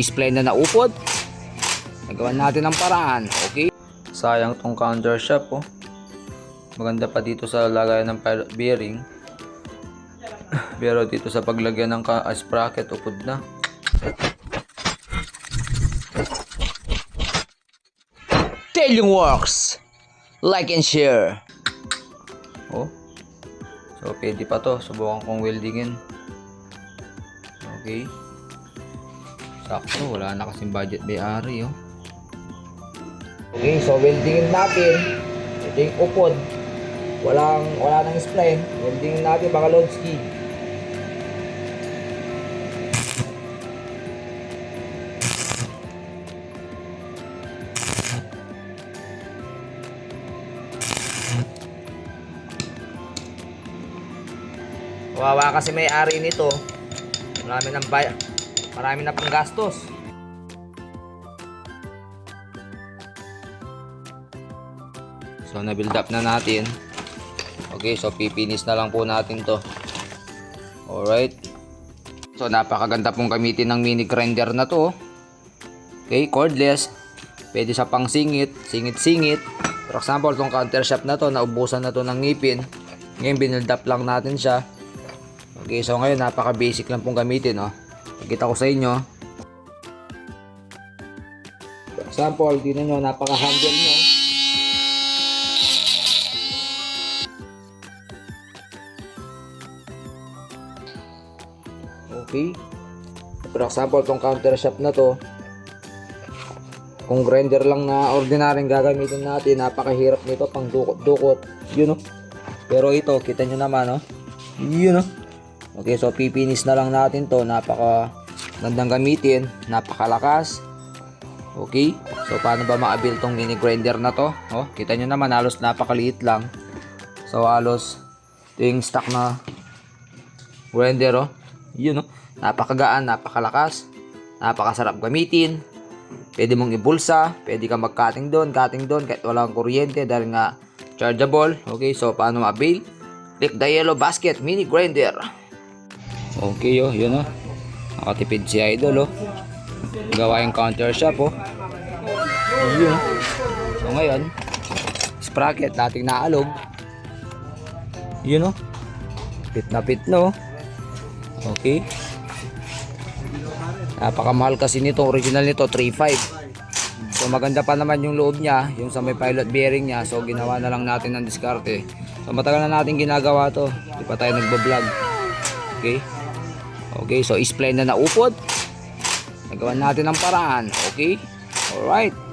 Display na naupod. Nagawa natin ang paraan. Okay? Sayang tong counter shop oh. Maganda pa dito sa lagayan ng bearing. Pero dito sa paglagyan ng sprocket, upod na. Tailing Works. Like and share. Oh. So, pwede pa to. Subukan kong weldingin. Okay. Sakto, wala na kasing budget may ari, oh. Okay, so weldingin natin. Yung upod. Walang, wala nang spline. Weldingin natin baka load ski. Wawa kasi may ari nito. Marami ng bay marami na panggastos. So, na-build up na natin. Okay, so pipinis na lang po natin to. Alright. So napakaganda pong gamitin ng mini grinder na to. oh. Okay, cordless. Pwede sa pang singit, singit-singit. For example, tong counter shop na to, naubusan na to ng ngipin. Ngayon, binuild up lang natin siya. Okay, so ngayon, napaka-basic lang pong gamitin, oh. Pakita ko sa inyo. For example, dito nyo, napaka-handle nyo. Okay. For example, tong counter shop na to, kung grinder lang na ordinaryong gagamitin natin, napakahirap nito pang dukot-dukot. Yun oh. Pero ito, kita nyo naman oh. Yun oh. Okay, so pipinis na lang natin to. Napaka gandang gamitin. Napakalakas. Okay. So paano ba ma-avail tong mini grinder na to? Oh, kita nyo naman halos napakaliit lang. So halos ito yung stock na grinder oh. Yun oh. Napakagaan, napakalakas. Napakasarap gamitin. Pwede mong ibulsa, pwede ka mag-cutting doon, cutting doon kahit walang kuryente dahil nga chargeable. Okay, so paano ma-avail? Click the yellow basket mini grinder. Okay oh, yun oh. Nakatipid si Idol oh. Gawa yung counter shop oh. Yun. So ngayon, sprocket nating naalog. Yun oh. Pit na pit no. Okay. Napakamahal kasi nito, original nito 3.5. So maganda pa naman yung loob niya, yung sa may pilot bearing niya. So ginawa na lang natin ng diskarte. So matagal na natin ginagawa to. Di pa tayo nagbo-vlog. Okay? Okay, so spline na naupod. Nagawa natin ang paraan. Okay? Alright.